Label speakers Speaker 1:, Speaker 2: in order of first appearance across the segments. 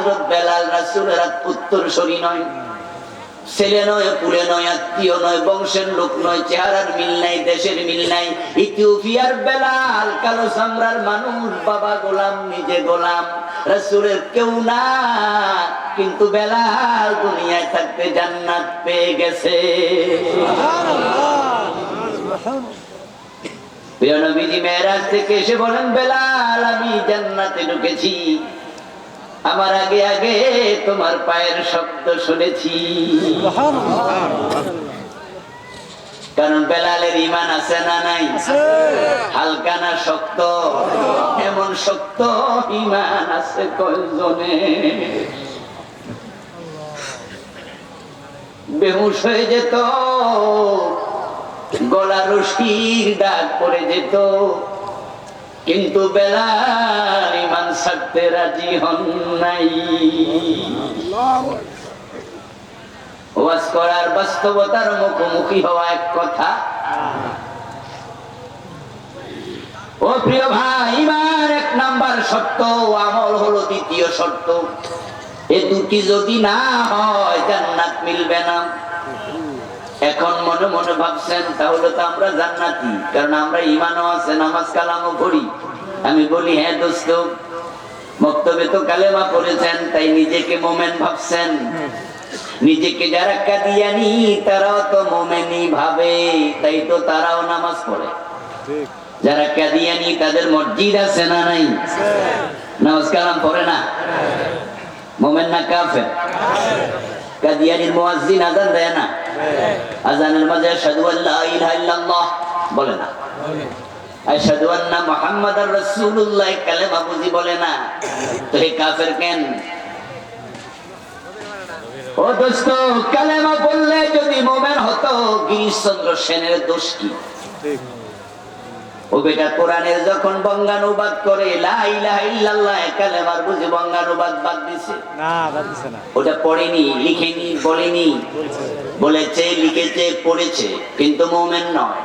Speaker 1: হযরত বেলাল রাসূলের উত্তর সরি নয়। ছেলে নয়, পুলে নয়, আত্মীয় নয়, বংশের লোক নয়, চেহারার মিল নাই, দেশের মিল নাই। ইথিওপিয়ার বেলাল, কালো সামরার মানুষ, বাবা গোলাম, নিজে গোলাম। রাসূলের কেউ না কিন্তু বেলাল দুনিয়ায় থাকতে জান্নাত পেয়ে গেছে। প্রিয় নবীজি, মেয়েরাজ থেকে এসে বলেন, বেলাল, আমি জান্নাতে ঢুকেছি। আমার আগে আগে তোমার পায়ের শব্দ শুনেছি। কারণ বেলালের ইমান আছে না নাই? হালকা না শক্ত? এমন শক্ত ইমান আছে কয়জনে? বেহুশ হয়ে যেত গলা রশির ডাক পড়ে যেত। কিন্তু বেলাল ইমান ছাড়তে রাজি হন নাই। ওয়াজ করার বাস্তবতার মুখোমুখি হওয়া এক কথা। ও প্রিয় ভাই ইমান এক নাম্বার শর্ত আমল হলো দ্বিতীয় শর্ত। এ দুটি যদি না হয়, জান্নাত মিলবে না। এখন মনে মনে ভাবছেন, তাহলে তো আমরা জান্নাতি, কারণ আমরা ইমানও আছে, নামাজ কালামও করি আমি বলি হ্যাঁ দোস্ত, বক্তব্যে তো কালেমা পড়েছেন, তাই নিজেকে মোমেন ভাবছেন। নিজেকে যারা কাদিয়ানি, তারাও তো মোমেনই ভাবে, তাই তো তারাও নামাজ পড়ে। যারা কাদিয়ানি, তাদের মসজিদ আছে না নাই? নামাজ কালাম পড়ে না? মোমেন না কাফের? কাদিয়ানির মুয়াজ্জিন আজান দেয় না? আজানের মাঝে আশহাদু আল্লা ইলাহা ইল্লাল্লাহ। বলে না। আশহাদু আন্না মুহাম্মাদার রাসূলুল্লাহ। কালেমা বুঝি বলে না। তো এই কাফের কেন? ও দোস্ত, কালেমা বললে যদি মোমেন হতো, গিরিশচন্দ্র সেনের দোষ কি? ও বেটা কোরআনের যখন বঙ্গানুবাদ করে লা ইলাহা ইল্লাল্লাহ কালেমার বুঝি বঙ্গানুবাদ বাদ দিছে।
Speaker 2: না বাদ দিছে না।
Speaker 1: ওটা পড়েনি লিখেনি বলেনি। বলেছে। লিখেছে পড়েছে কিন্তু মোমেন নয়।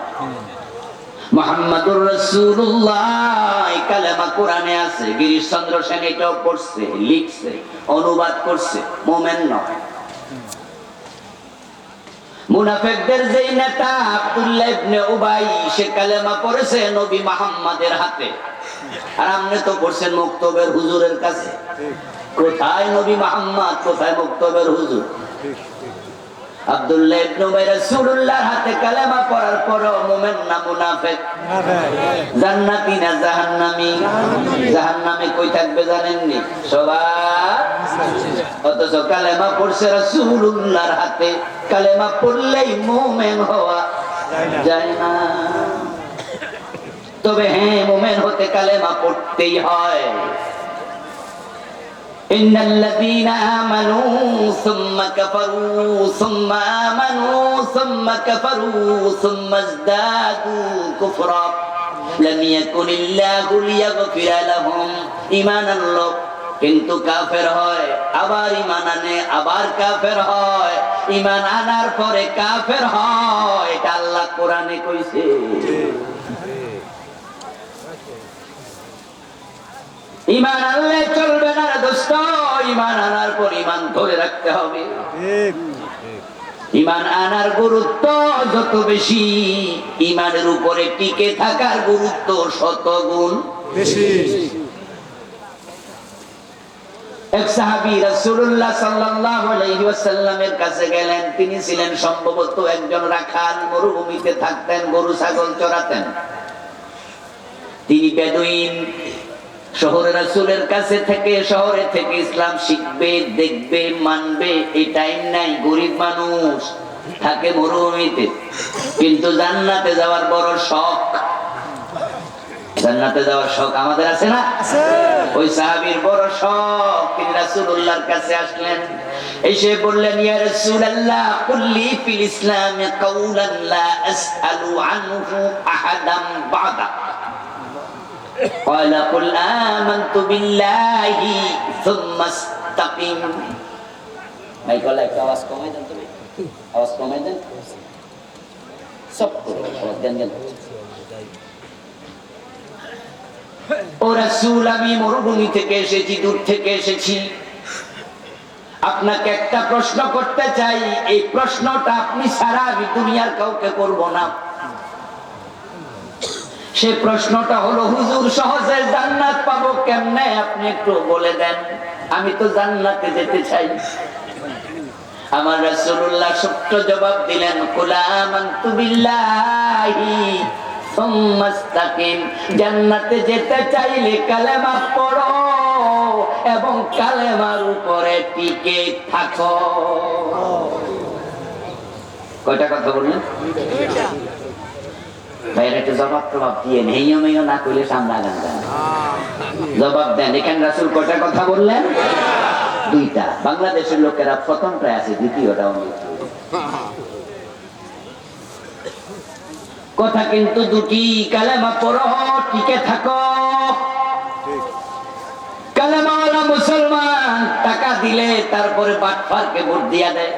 Speaker 1: মোহাম্মদুর রসুল্লাহ কালেমা কোরআনে আছে। গিরিশচন্দ্র সেন এটাও পড়ছে লিখছে অনুবাদ করছে মোমেন নয়। মুনাফেকদের যেই নেতা আব্দুল্লাহ ইবনে উবাই, সে কালেমা পড়েছে নবী মুহাম্মাদের হাতে। আর আপনি তো পড়ছেন মুক্তবের হুজুরের কাছে। কোথায় নবী মুহাম্মদ, কোথায় মুক্তবের হুজুর? আব্দুল্লাহ ইবনে উবাই রাসূলুল্লাহর হাতে কালেমা পড়ার মুমিন না মুনাফিক। জান্নাতি না জাহান্নামী? জাহান্নামে কই থাকবে জানেননি? সবার। অথচ কালেমা পড়ছে রাসূলুল্লাহর হাতে। কালেমা পড়লেই মুমিন হওয়া যায় না তবে হ্যাঁ মুমিন হতে কালেমা পড়তেই হয় إن الذين آمنوا ثم كفروا ثم آمنوا ثم كفروا ثم ازدادوا كفرا لم يكن الله ليغفر لهم إيمان الله কিন্তু কাফের হয়, আবার ইমান আনে, আবার কাফের হয়। ইমান আনার পরে কাফের হয়, এটা আল্লাহ কোরআনে কইছে। ইমান আনলে চলবে না দোস্ত ইমান আনার পর ইমান ধরে রাখতে হবে। ইমান আনার গুরুত্ব যত বেশি ইমানের উপরে টিকে থাকার গুরুত্ব শত গুণ
Speaker 2: বেশি।
Speaker 1: এক সাহাবী রাসূলুল্লাহ সাল্লাল্লাহু আলাইহি ওয়াসাল্লামের কাছে গেলেন। তিনি ছিলেন সম্ভবত একজন রাখাল মরুভূমিতে থাকতেন গরু ছাগল চড়াতেন তিনি বেদুইন শহরে রাসূলের কাছে থেকে শহরে থেকে ইসলাম শিখবে দেখবে মানবে এই টাইম নাই গরিব মানুষ থাকে মরুভূমিতে। কিন্তু জান্নাতে যাওয়ার বড় শখ জান্নাতে যাওয়ার শখ আমাদের আছে না? ওই সাহাবীর বড় শখ রাসূলুল্লাহর কাছে আসলেন এসে বললেন ইয়া রাসূলুল্লাহ কুল্লি ফিল ইসলাম কাউলান লা আসআলু আনহু আহাদাম বাদা قال قل آمنت بالله ثم استقم ভাই গলা একটু আওয়াজ কমাই দেন তুমি আওয়াজ কমাই দেন সব করে আওয়াজ দেন দেন ও আমি মরুভূমি থেকে এসেছি, দূর থেকে এসেছি। আপনাকে একটা প্রশ্ন করতে চাই, এই প্রশ্নটা আপনি সারা দুনিয়ার কাউকে করব না। সে প্রশ্নটা হলো, হুজুর, সহজে জান্নাত পাবো কেমনে? আপনি একটু বলে দেন। আমি তো জান্নাতে যেতে চাই। আমার রাসূলুল্লাহ সত্য জবাব দিলেন কুলামান্তু বিল্লাহি। সুম্মা ইসতাকিম জান্নাতে যেতে চাইলে কালেমা পড়ো এবং কালেমার উপরে টিকে থাকো। কয়টা কথা বললেন? জবাব না করলে জবাব দেন, এখানে রাসুল কয়টা কথা বললেন? দুইটা। বাংলাদেশের লোকেরা প্রথমটায় আছে, দ্বিতীয়টা অনেক কথা কিন্তু দুটি কালেমা পড়ো টিকে থাকো। কালেমাওয়ালা মুসলমান টাকা দিলে তারপরে বাটফারকে ভোট দিয়া দেয়।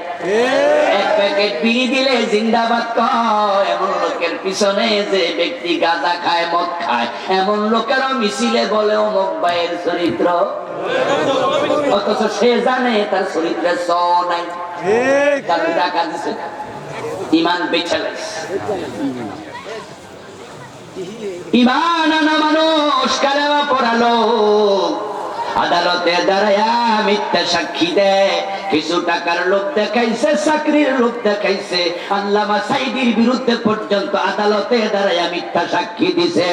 Speaker 1: এক প্যাকেট বিড়ি দিলে জিন্দাবাদ কয়। এমন লোকের পিছনে যে ব্যক্তি গাঁজা খায় মদ খায় এমন লোকেরও মিছিলে বলে অমুক ভাইয়ের চরিত্র। অথচ সে জানে তার চরিত্রে স নাই। টাকা দিছে। ইমান বেছে ইমান আনা মানুষ কালেমা পড়ালো। আদালতে দাঁড়ায়া মিথ্যা সাক্ষী দেয়। কিছু টাকার লোক দেখাইছে চাকরির লোক দেখাইছে। আল্লামা সাইদির বিরুদ্ধে পর্যন্ত আদালতে দাঁড়ায়া মিথ্যা সাক্ষী দিছে।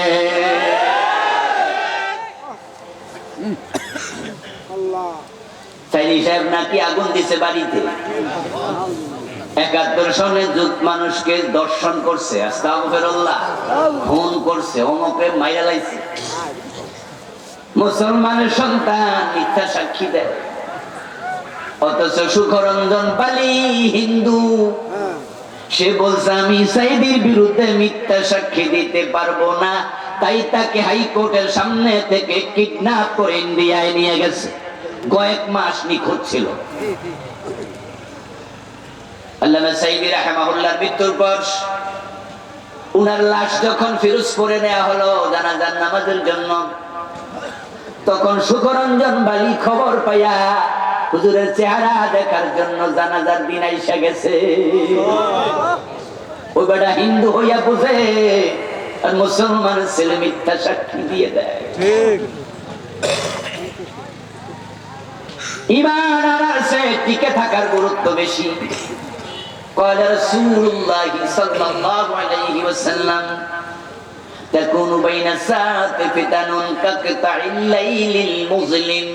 Speaker 1: সাইদি সাহেব নাকি আগুন দিছে বাড়িতে? একাত্তর সনে যুগ মানুষকে দর্শন করছে খুন করছে, অমকে মাইরা লাইছে। মুসলমানের সন্তান মিথ্যা সাক্ষী দেয়। অথচ সুখরঞ্জন পালি হিন্দু। সে বলছে, আমি সাইদির বিরুদ্ধে মিথ্যা সাক্ষী দিতে পারব না। তাই তাকে হাইকোর্টের সামনে থেকে কিডন্যাপ করে ইন্ডিয়ায় নিয়ে গেছে। কয়েক মাস নিখোঁজ ছিল। আল্লামা সাইদি রাহেমাহুল্লাহর মৃত্যুর পর উনার লাশ যখন ফিরোজপুরে নেওয়া হলো জানাজার নামাজের জন্য তখন সুখরঞ্জন বালি খবর পাইয়া হুজুরের চেহারা দেখার জন্য জানাজার দিন আইসা গেছে। ওই বেটা হিন্দু হইয়া বুঝে আর মুসলমান ছেলে মিথ্যা সাক্ষী দিয়ে দেয়। ইমান আর টিকে থাকার গুরুত্ব বেশি। قال رسول الله صلى الله عليه وسلم تكون بين الساعة فتن كقطع الليل المظلم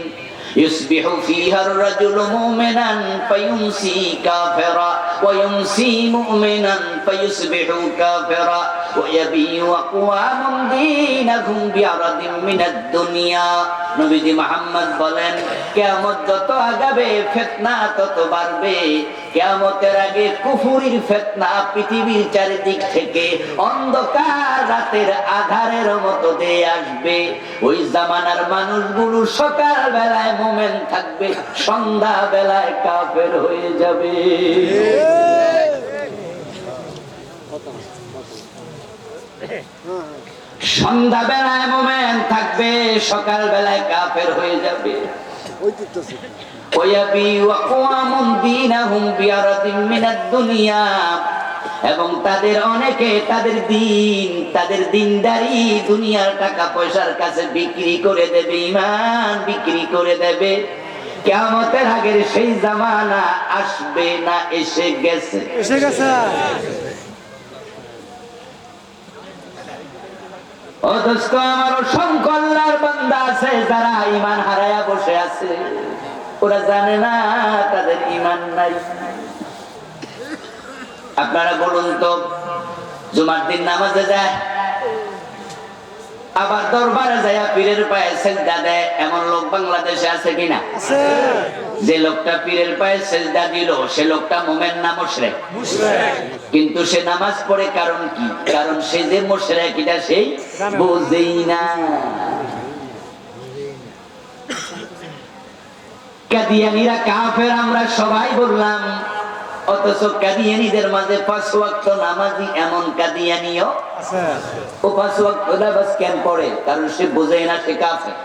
Speaker 1: يصبح فيها الرجل مؤمنا فيمسي كافرا ويمسي مؤمنا فيصبح كافرا ويبيع أقوام دينهم بعرض من الدنيا নবীজি মোহাম্মদ বলেন কেয়ামত যত আগাবে ফেতনা তত বাড়বে কেয়ামতের আগে কুফুরির ফেতনা পৃথিবীর চারিদিক থেকে অন্ধকার রাতের আধারের মতো দিয়ে আসবে। ওই জামানার মানুষগুলো সকাল বেলায় মোমেন থাকবে সন্ধ্যা বেলায় কাফের হয়ে যাবে। সন্ধ্যা বেলায় মোমেন থাকবে সকাল বেলায় কাফের হয়ে যাবে। ويبيع أقوام دينهم بعرض من الدنيا এবং তাদের অনেকে তাদের দিন তাদের দিনদারি দুনিয়ার টাকা পয়সার কাছে বিক্রি করে দেবে ইমান বিক্রি করে দেবে কেমতের আগের সেই জামানা আসবে না এসে গেছে
Speaker 2: এসে গেছে
Speaker 1: অথচ আমার অসংখ্য আল্লাহর বান্দা আছে যারা ইমান হারায়া বসে আছে ওরা জানে না তাদের ইমান নাই। আপনারা বলুন তো জুমার দিন নামাজে যায় আবার দরবারে যায় পীরের পায়ে সেজদা দেয় এমন লোক বাংলাদেশে আছে কিনা? যে লোকটা পীরের পায়ে সেজদা দিল সে লোকটা মোমেন না মুশরিক?
Speaker 2: মুশরিক।
Speaker 1: কিন্তু সে নামাজ পড়ে কারণ কি? কারণ সে যে মুশরিক এটা সেই বোঝেই না। কাদিয়ানিরা কাফের আমরা সবাই বললাম অথচ কাদিয়ানিদের মাঝে পাঁচ ওয়াক্ত নামাজি এমন কাদিয়ানিও ও পাঁচ ওয়াক্ত কেন পড়ে? কারণ সে বোঝে না সে কাফের।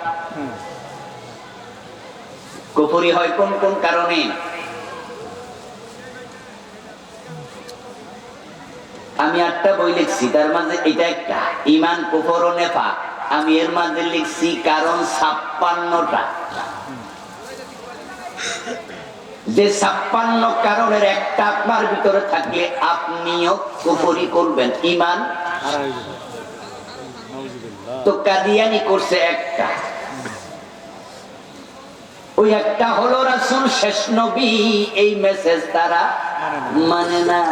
Speaker 1: কুফরি হয় কোন কোন কারণে? আমি আটটা বই লিখছি তার মাঝে এটা একটা ইমান কুফর ও নেফা আমি এর মাঝে লিখছি কারণ ছাপ্পান্নটা। যে ছাপ্পান্ন কারণের একটা আপনার ভিতরে থাকলে আপনিও কুফরি করবেন। ইমান তো কাদিয়ানি করছে একটা। ওই একটা হলো রাসুল, শেষ নবী, এই মেসেজ তারা মানে না।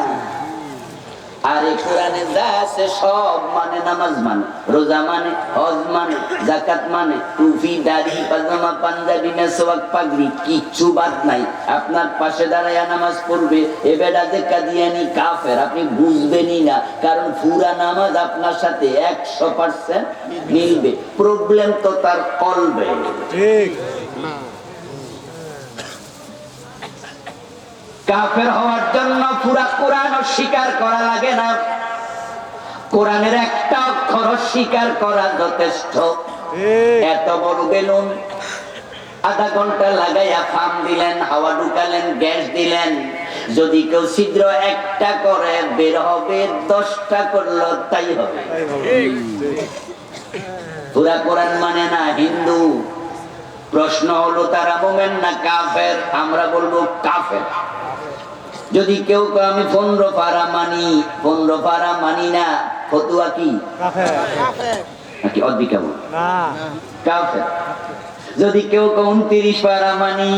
Speaker 1: আর এই কোরআনে যা আছে সব মানে নামাজ মানে রোজা মানে হজ মানে জাকাত মানে টুপি, দাড়ি, পাজামা, পাঞ্জাবি মেসওয়াক পাগড়ি, কিচ্ছু বাদ নাই। আপনার পাশে দাঁড়াইয়া নামাজ পড়বে, এ বেটা যে কাদিয়ানি কাফের, আপনি বুঝবেনই না, কারণ পুরা নামাজ আপনার সাথে একশো পার্সেন্ট মিলবে। প্রবলেম তো তার কলবে
Speaker 2: ঠিক।
Speaker 1: কাফের হওয়ার জন্য পুরা কোরআন স্বীকার করা লাগে না। কোরআনের একটা অক্ষর স্বীকার করা যথেষ্ট। এত বড় বেলুন। আধা ঘণ্টা লাগাইয়া ফার্ম দিলেন হাওয়া ঢুকালেন গ্যাস দিলেন। যদি কেউ ছিদ্র একটা করে বের হবে দশটা করল তাই হবে।
Speaker 2: তাই হবে।
Speaker 1: পুরা কোরআন মানে না হিন্দু। প্রশ্ন হলো তারা মোমেন না কাফের? আমরা বলব কাফের। যদি কেউ আমি পনেরো পারা মানি পনেরো পারা মানি না ফতুয়া কি? নাকি অদ্বিকা কাফের। যদি কেউ উনত্রিশ পারা মানি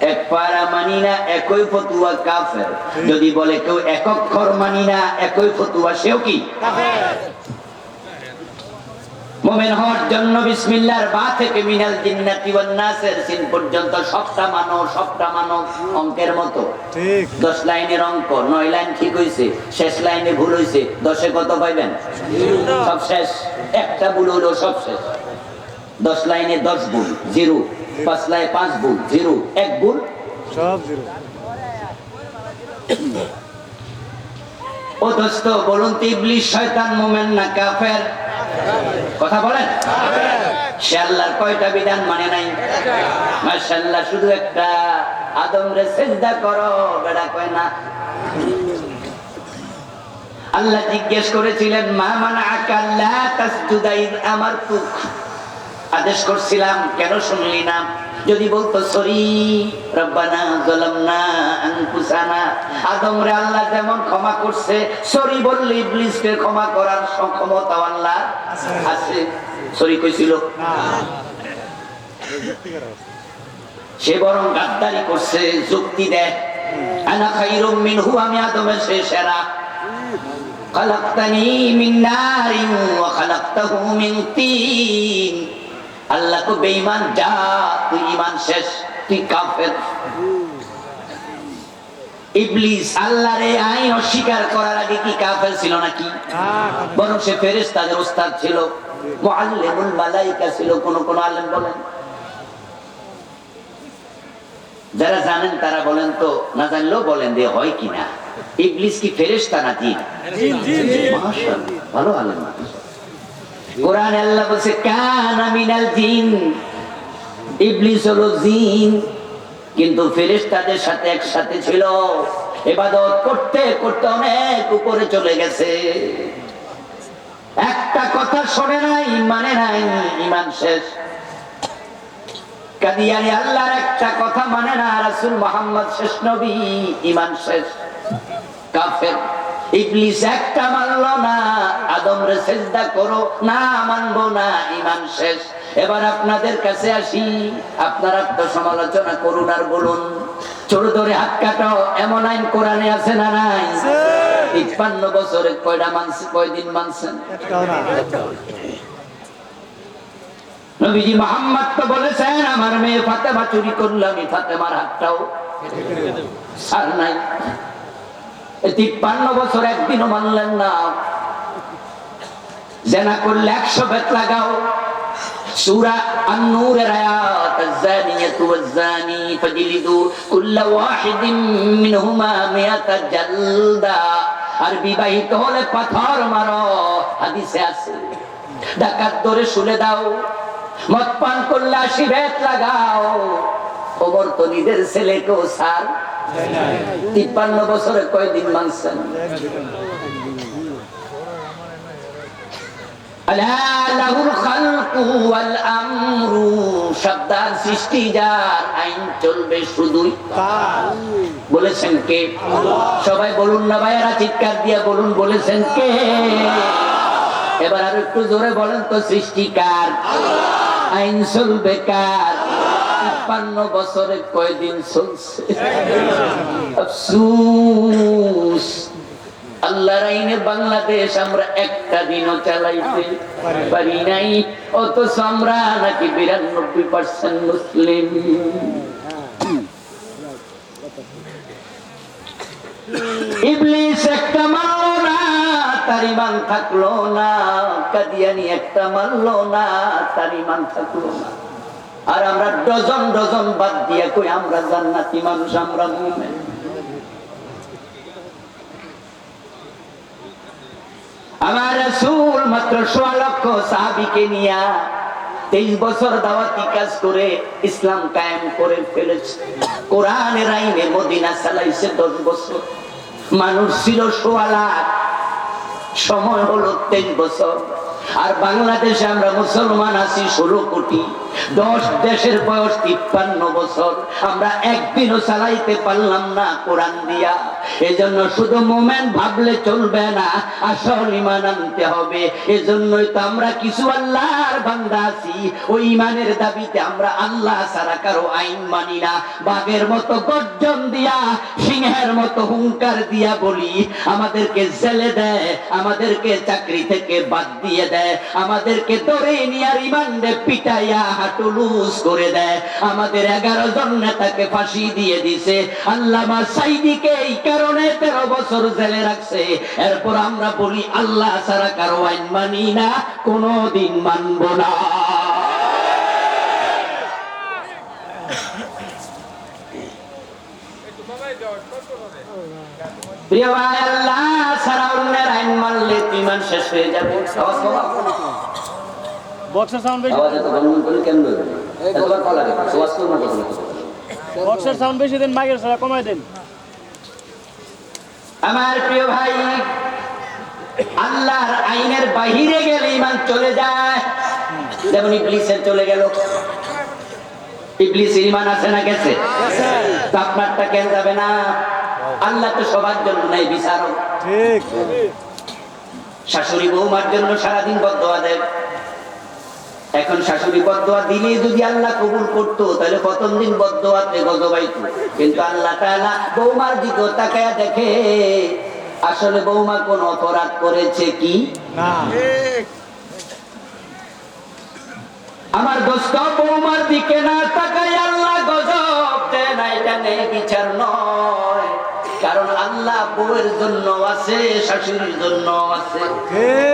Speaker 2: এক পারা মানে না।
Speaker 1: একই ফতুয়া কাফের। যদি বলে কেউ এক অক্ষর মানি না একই ফতুয়া সেও কি? মোমেন হওয়ার জন্য বিসমিল্লাহর বা থেকে মিনাল জিন্নাতি ওয়ান নাসের সিন পর্যন্ত সবটা মানো সবটা মানো অঙ্কের মতো।
Speaker 2: ঠিক।
Speaker 1: দশ লাইনের অঙ্ক নয় লাইন ঠিক হয়েছে শেষ লাইনে ভুল হয়েছে দশে কত পাইবেন? সব শেষ। একটা ভুল হলো সব শেষ। দশ লাইনে দশ ভুল জিরো। পাঁচ লাইনে পাঁচ ভুল জিরো। এক ভুল?
Speaker 2: সব জিরো।
Speaker 1: ও দোস্ত বলুন তো ইবলিশ শয়তান মোমেন না কাফের? কথা বলেন? সে আল্লাহর কয়টা বিধান মানে নাই? মাশাআল্লাহ, শুধু একটা। আদম রে সেজদা করো বেড়া কয় না। আল্লাহ জিজ্ঞেস করেছিলেন, মা মানা আকাল্লা তাসজুদাই আমার তুক আদেশ করছিলাম, কেন শুনলি না? যদি বলতো, সরি। সে বরং গাদ্দারি করছে, যুক্তি দেয়। আনা আমি আদমের সে সেরা। আল্লাহ তো বেঈমান যা তুই ঈমান শেষ তুই কাফের। ইবলিস আল্লাহরে আইন অস্বীকার করার আগে কি কাফের ছিল নাকি? বরং সে ফেরেশতাদের ওস্তাদ ছিল। মুআল্লিমুল মালাইকা ছিল কোন কোন আলেম বলেন। যারা জানেন তারা বলেন তো না জানলেও বলেন যে হয় কিনা ইবলিস কি ফেরেশতা না জিন মাশাআল্লাহ, ভালো আলেম মানুষ। কোরআনে আল্লাহ বলছে, কানা মিনাল জিন। ইবলিস হলো জিন। কিন্তু ফেরেশতাদের সাথে একসাথে ছিল। এবাদত করতে করতে অনেক উপরে চলে গেছে। একটা কথা শোনে নাই মানে নাই ইমান শেষ। কাদিয়ানি আল্লাহর একটা কথা মানে না, রাসূল মোহাম্মদ শেষ নবী ইমান শেষ। কাফের ইবলিস একটা মানলো না আদম রে সেজদা করো না মানবো না ইমান শেষ। এবার আপনাদের কাছে আসি আপনারা তো সমালোচনা করুন আর বলুন ধরে হাত কাটো এমন আইন কোরআনে আছে না নাই? তিপ্পান্ন বছরে কয়টা মানছে কয়দিন মানছেন নবীজি মোহাম্মদ তো বলেছেন আমার মেয়ে ফাতেমা চুরি করল আমি ফাতেমার হাতটাও সার নাই। তিপ্পান্ন বছর একদিনও মানলেন না জেনা করলে একশো বেত লাগাও সুরা আন্নুরের আয়াত الزانية والزاني فجلدوا كل واحد منهما مئة جلدة আর বিবাহিত হলে পাথর মারো হাদিসে আছে ডাকাত ধরে শুলে দাও মদ পান করলে আসি ভেট লাগাও খবর তো নিজের ছেলেকেও সার তিপ্পান্ন বছরে কয়দিন মানছেন। আইন চলবে শুধুই। বলেছেন কে? সবাই বলুন না ভাইয়ারা, চিৎকার দিয়া বলুন, বলেছেন কে? এবার আর একটু জোরে বলেন তো, সৃষ্টিকার আইন চলবে কার? তিপ্পান্ন বছরে কয়দিন চলছে? আফসুস আল্লাহর আইনে বাংলাদেশ আমরা একটা দিনও চালাইতে পারি নাই অথচ আমরা নাকি বিরানব্বই পার্সেন্ট মুসলিম। ইবলিস একটা মারলো না তার ইমান থাকল না কাদিয়ানি একটা মারলো না তার ইমান থাকল না। আর আমরা ডজন ডজন বাদ দিয়ে কই, আমরা জান্নাতি মানুষ, আমরা মুমিন। আমার রাসূল মাত্র সোয়া লক্ষ সাহাবিকে নিয়া তেইশ বছর দাওয়াতি কাজ করে ইসলাম কায়েম করে ফেলেছে। কোরআনের আইনে মদিনা চালাইছে দশ বছর। মানুষ ছিল সোয়া লাখ। সময় হলো তেইশ বছর। আর বাংলাদেশে আমরা মুসলমান আছি ষোলো কোটি। দশ দেশের বয়স তিপ্পান্ন বছর। আমরা একদিনও চালাইতে পারলাম না কোরআন দিয়া। এজন্য শুধু মোমেন্ট ভাবলে চলবে না, আসল ইমান আনতে হবে। এজন্যই তো আমরা কিছু আল্লাহর বান্দা আছি। ওই ইমানের দাবিতে আমরা আল্লাহ ছাড়া কারও আইন মানি না। বাঘের মতো গর্জন দিয়া, সিংহের মতো হুঙ্কার দিয়া বলি, আমাদেরকে জেলে দেয় আমাদেরকে চাকরি থেকে বাদ দিয়ে দেয় আমাদেরকে ধরে নিয়ার ইমানরে পিটাইয়া হাঁটু লুজ করে দেয়। আমাদের এগারো জন নেতাকে ফাঁসি দিয়ে দিছে। আল্লামা সাইদিকে এই কারণে তেরো বছর জেলে রাখছে। এরপর আমরা বলি, আল্লাহ ছাড়া কারও আইন মানি না, কোনোদিন মানব না। প্রিয় আল্লাহ ছাড়া অন্যের আইন মানলে তুই মান শেষ হয়ে যাবে।
Speaker 2: বক্সের সাউন্ড বেশি?
Speaker 1: আওয়াজ এত বন্ধ করে কেন ধরবে? এতবার কল লাগে, করব?
Speaker 2: বক্সের সাউন্ড বেশি দেন মাইকের সারা কমাই দেন।
Speaker 1: আমার প্রিয় ভাই আল্লাহর আইনের বাহিরে গেলে ইমান চলে যায়। যেমন ইবলিসের চলে গেল। ইবলিসের ইমান আছে না গেছে? তো আপনারটা কেন যাবে না? আল্লাহ তো সবার জন্য নাই বিচারক।
Speaker 2: ঠিক।
Speaker 1: শাশুড়ি বৌমার জন্য সারাদিন বদোয়া দেয়। এখন শাশুড়ি বদোয়া দিলে যদি আল্লাহ কবুল করতো তাহলে প্রথম দিন বদোয়াতে গজবাইতো। কিন্তু আল্লাহ তাআলা বৌমার দিকে তাকায়া দেখে আসলে বৌমা কোন অপরাধ করেছে কি?
Speaker 2: না।
Speaker 1: আমার দোস্ত বৌমার দিকে না তাকাই আল্লাহ গজব দেয় না এটা নেই বিচার নয়। কারণ আল্লাহ বউয়ের জন্য আছে শাশুড়ির জন্য আছে।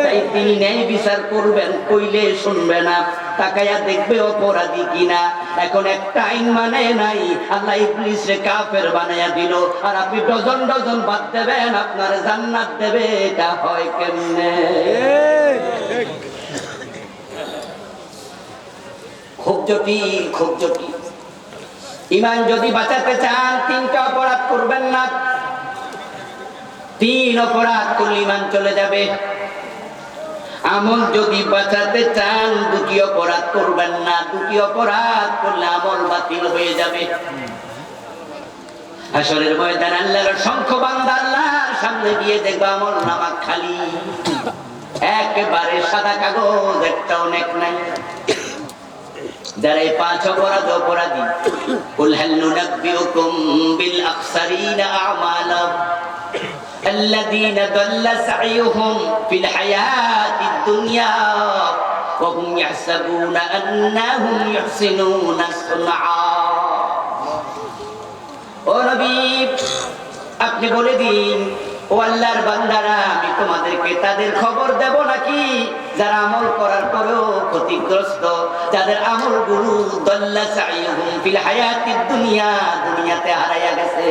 Speaker 1: তাই তিনি ন্যায় বিচার করবেন কইলে শুনবে না তাকাইয়া দেখবে অপরাধী কিনা। এখন একটা আইন মানে নাই আল্লাহ ইবলিসে কাফের বানাইয়া দিল। আর আপনি ডজন ডজন বাদ দেবেন আপনার জান্নাত দেবে এটা হয় কেমনে? খুব জটিল খুব জটিল। ইমান যদি বাঁচাতে চান তিনটা অপরাধ করবেন না। তিন অপরাধ করলে ইমান চলে যাবে? আমল যদি বাঁচাতে চান, দুটি অপরাধ করবেন না। দুটি অপরাধ করলে আমল বাতিল হয়ে যাবে। আসরের ময়দান আল্লাহর সংখ্য বান্দা আল্লাহর সামনে গিয়ে দেখব আমল নামা খালি। একেবারে সাদা কাগজ একটা অনেক নাই। যারা এই পাঁচ অপরাধ অপরাধী, কুল হাল নুনাব্বিউকুম বিল আখসারিনা আমালা الذين ضل سعيهم في الحياة الدنيا وهم يحسبون أنهم يحسنون صنعا. ও নবী, আপনি বলে দিন, ও আল্লাহর বান্দারা, আমি তোমাদেরকে তাদের খবর দেব নাকি? যারা আমল করার পরেও ক্ষতিগ্রস্ত, যাদের আমল গুরু দল্লা চাইহুম ফিল হায়াতি দুনিয়া, দুনিয়াতে হারাইয়া গেছে।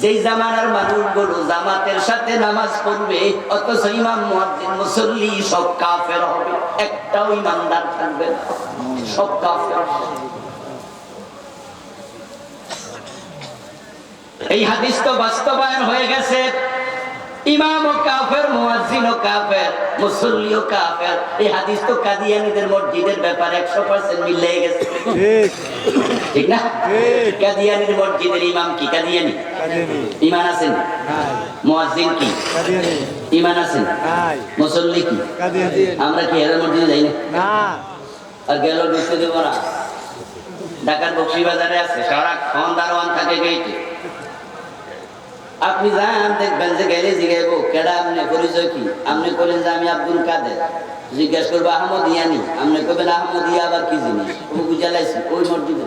Speaker 1: যেই জামানার মানুষগুলো জামাতের সাথে নামাজ পড়বে, অথচ ইমাম মুসল্লি সব কাফের হবে। একটাও ইমানদার থাকবে না। সব কাফের এই হাদিস তো বাস্তবায়ন হয়ে গেছে। ইমাম ও কাফের কাফের কাফের। এই হাদিস তো কাদিয়ানীদের মসজিদের ব্যাপারে মিলে গেছে।
Speaker 3: ঠিক।
Speaker 1: ঠিক না?
Speaker 3: ঠিক।
Speaker 1: কাদিয়ানির মসজিদের ইমাম কি? কাদিয়ানি?
Speaker 3: কাদিয়ানি।
Speaker 1: ইমান আছেন
Speaker 3: নাই।
Speaker 1: মুয়াজ্জিন কি?
Speaker 3: কাদিয়ানি।
Speaker 1: ইমান আছেন
Speaker 3: নাই।
Speaker 1: মুসল্লি কি?
Speaker 3: কাদিয়ানি।
Speaker 1: আমরা কি এর মসজিদে যাই না?
Speaker 3: না।
Speaker 1: আর গেল ঢুকতে দেবো না। ঢাকার বক্সি বাজারে আছে সারাক্ষণ দারোয়ান থাকে গেইটে। আপনি যান দেখবেন যে গেলে জিগাইবো। কেডা আপনি পরিচয় কি? আপনি করেন যে আমি আব্দুল কাদের। জিজ্ঞেস করব, আহমদ ইয়ানি? আপনি কবেন আহমদ ইয়া আবার কি জিনিস? ও বুঝালাইছি ওই মসজিদে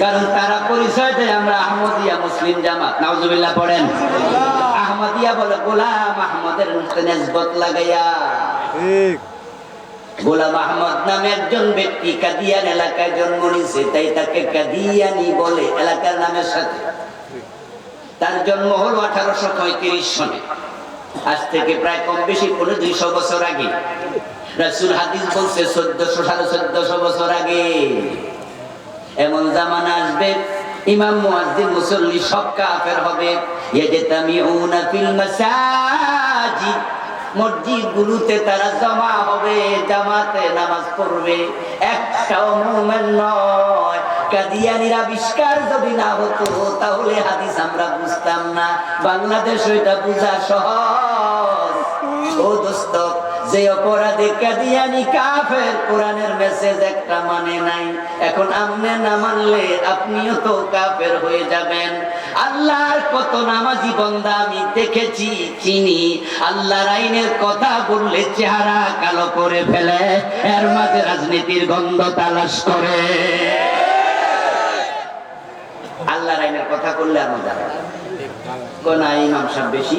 Speaker 1: কারণ তারা পরিচয় দেয় আমরা আহমদিয়া মুসলিম জামাত। নাউজুবিল্লাহ পড়েন। আহমদিয়া বলে, গোলাম আহমদের নেসবত লাগাইয়া। গোলাম আহমদ নামে একজন ব্যক্তি কাদিয়ান এলাকায় জন্ম নিয়েছে, তাই তাকে কাদিয়ানি বলে এলাকার নামের সাথে। তার জন্ম হলো আঠারোশো পঁয়ত্রিশ সনে। আজ থেকে প্রায় কম বেশি পনেরো, দুইশো বছর আগে। রাসুল হাদিস বলছে, চোদ্দশো সাড়ে চোদ্দশো বছর আগে। এমন জামানা আসবে, ইমাম মুয়াজ্জিন মুসল্লি সব কাফের হবে। ইয়াজতামিউনা ফিল মাসাজিদ। মসজিদ গুলোতে তারা জমা হবে, জামাতে নামাজ পড়বে। একটাও মুমেন নয়। কাদিয়ানির আবিষ্কার যদি না হতো, তাহলে হাদিস আমরা বুঝতাম না। বাংলাদেশ ওইটা বুঝা সহজ। ও দোস্ত যে অপরাধে কাদিয়ানি কাফের, কোরআনের মেসেজ একটা মানে নাই। এখন আপনি না মানলে আপনিও তো কাফের হয়ে যাবেন। আল্লাহর কত নামাজি বন্দা আমি দেখেছি, চিনি। আল্লাহর আইনের কথা বললে চেহারা কালো করে ফেলে, এর মাঝে রাজনীতির গন্ধ তালাশ করে। আল্লাহর আইনের কথা করলে আর মজা কোন ইমাম সাহেব বেশি?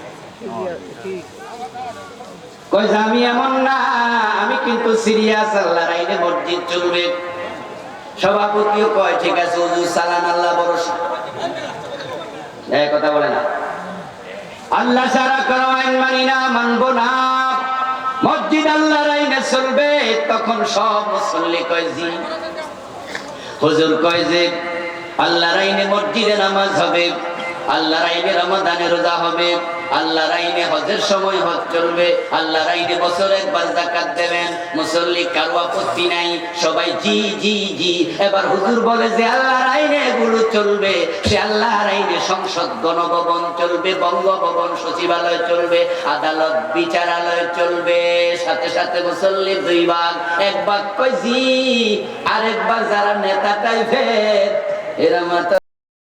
Speaker 1: কই যে, আমি এমন না, আমি কিন্তু সিরিয়াস আল্লাহর আইনে মসজিদ চলবে। সভাপতিও কয়, ঠিক আছে, হুজুর সালান আল্লাহ, ভরসা। এই কথা বলে না। আল্লাহ সারা করো আইন মানি না, মানবো না। মসজিদ আল্লাহর আইনে চলবে, তখন সব মুসল্লি কয়, জি। হুজুর কয় যে, আল্লাহর আইনে মসজিদে নামাজ হবে, আল্লাহর আইনে রমাদানে রোজা হবে। আল্লাহর আইনে হজের সময় হজ চলবে। আল্লাহর আইনে বছর একবার জাকাত দেবেন। মুসল্লি কারও আপত্তি নাই। সবাই জি জি জি। এবার হুজুর বলে যে আল্লাহর আইনে এগুলো চলবে। সে আল্লাহর আইনে সংসদ, গণভবন চলবে, বঙ্গভবন সচিবালয় চলবে, আদালত, বিচারালয় চলবে। সাথে সাথে মুসল্লির দুই ভাগ। এক ভাগ কয় জি, আরেক ভাগ যারা নেতা টাইপের এরা মাত্র